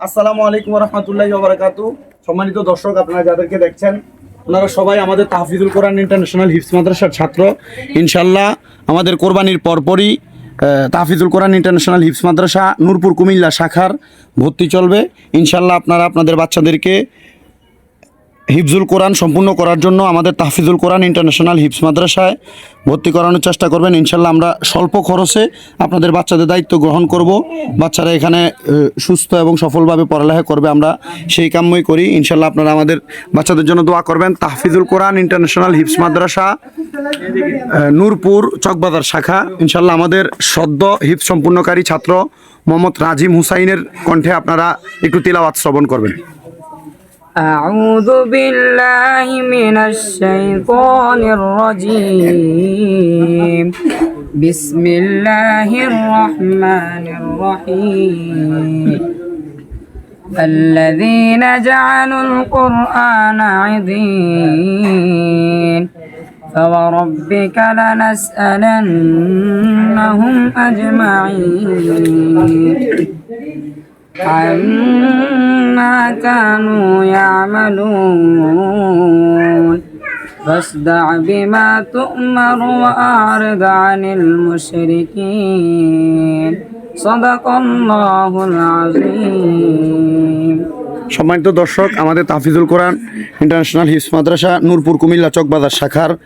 আসসালামু আলাইকুম রহমতুল্লাহ বারাকাতু সম্মানিত দর্শক, আপনারা যাদেরকে দেখছেন, ওনারা সবাই আমাদের তাহফিজুল কোরআন ইন্টারন্যাশনাল হিফস মাদ্রাসার ছাত্র। ইনশাল্লাহ আমাদের কোরবানির পরপরই তাহফিজুল কোরআন ইন্টারন্যাশনাল হিফস মাদ্রাসা, নূরপুর কুমিল্লা শাখার ভর্তি চলবে। ইনশাল্লাহ আপনারা আপনাদের বাচ্চাদেরকে হিফজুল কোরআন সম্পূর্ণ করার জন্য আমাদের তাহফিজুল কোরআন ইন্টারন্যাশনাল হিফস মাদ্রাসায় ভর্তি করানোর চেষ্টা করবেন। ইনশাল্লাহ আমরা স্বল্প খরচে আপনাদের বাচ্চাদের দায়িত্ব গ্রহণ করব। বাচ্চারা এখানে সুস্থ এবং সফলভাবে পড়ালেখা করবে আমরা সেই কাম্যই করি। ইনশাল্লাহ আপনারা আমাদের বাচ্চাদের জন্য দোয়া করবেন। তাহফিজুল কোরআন ইন্টারন্যাশনাল হিফস মাদ্রাসা নূরপুর চকবাজার শাখা। ইনশাল্লাহ আমাদের সদ্য হিফস সম্পূর্ণকারী ছাত্র মোহাম্মদ রাজিম হুসাইনের কণ্ঠে আপনারা একটু তিলাওয়াত শ্রবণ করবেন। أعوذ بالله من الشيطان الرجيم. بسم الله الرحمن الرحيم. الذين جعلوا القرآن عظيم فوربك لنسألنهم أجمعين. عما كانوا يعملون فاصدع بما تؤمر وأعرض عن المشركين صدق الله العظيم সম্মানিত দর্শক আমাদের তাহফিজুল কোরআন ইন্টারন্যাশনাল হিফস মাদ্রাসা নূরপুর কুমিল্লা চকবাজার শাখার আহ,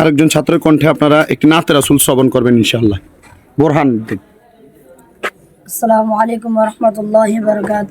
আরেকজন ছাত্রের কণ্ঠে আপনারা একটি নাতে রাসুল শ্রবণ করবেন ইনশাআল্লাহ বোরহান দিন। আসসালামু আলাইকুম রহমতুল্লাহ বরকাত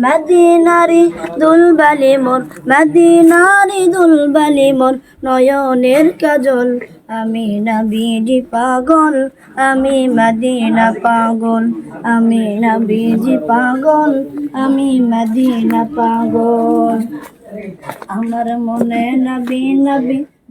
মদিনারি দুলবালি মোর, মদিনারি দুলবালি মোর, নয়নের কাজল। আমি নবীজি পাগল, আমি মদিনা পাগল। আমি নবীজি পাগল, আমি মদিনা পাগল। আমার মনে নবী নবী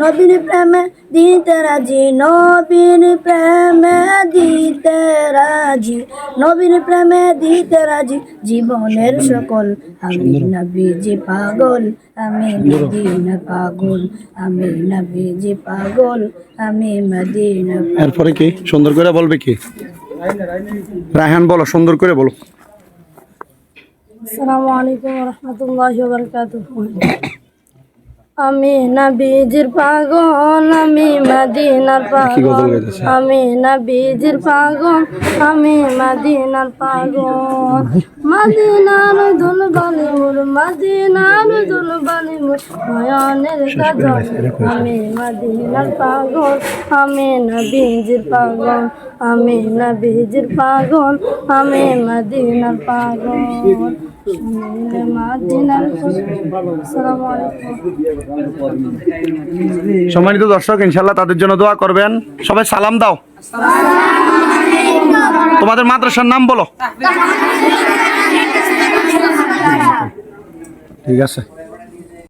নবীর প্রেমে দিতে রাজি নবীর প্রেমে দিতে রাজি নবীর প্রেমে দিতে রাজি। জীবনের সকল আমি নবীজি পাগল আমি মদিনা পাগল আমি নবীজি পাগল আমি মদিনা এরপরে কি? সুন্দর করে বলবে কি? রায়হান বলো সুন্দর করে বলো। আসসালামু আলাইকুম রহমতুল্লাহ বরকাতুহ। আমি নবীজির পাগল আমি মদিনার পাগল? আমি নবীজির পাগল আমি মদিনার পাগল। মদিনার দুল বালি মোর মদিনার দুল বালি মোর নয়নের কাজল। আমি মদিনার পাগল আমি নবীজির পাগল আমি নবীজির পাগল আমি মদিনার পাগল। মদিনার। আসসালামু আলাইকুম। সম্মানিত দর্শক ইনশাল্লাহ তাদের জন্য দোয়া করবেন। সবাই সালাম দাও। তোমাদের মাদ্রাসার নাম বলো। ঠিক আছে।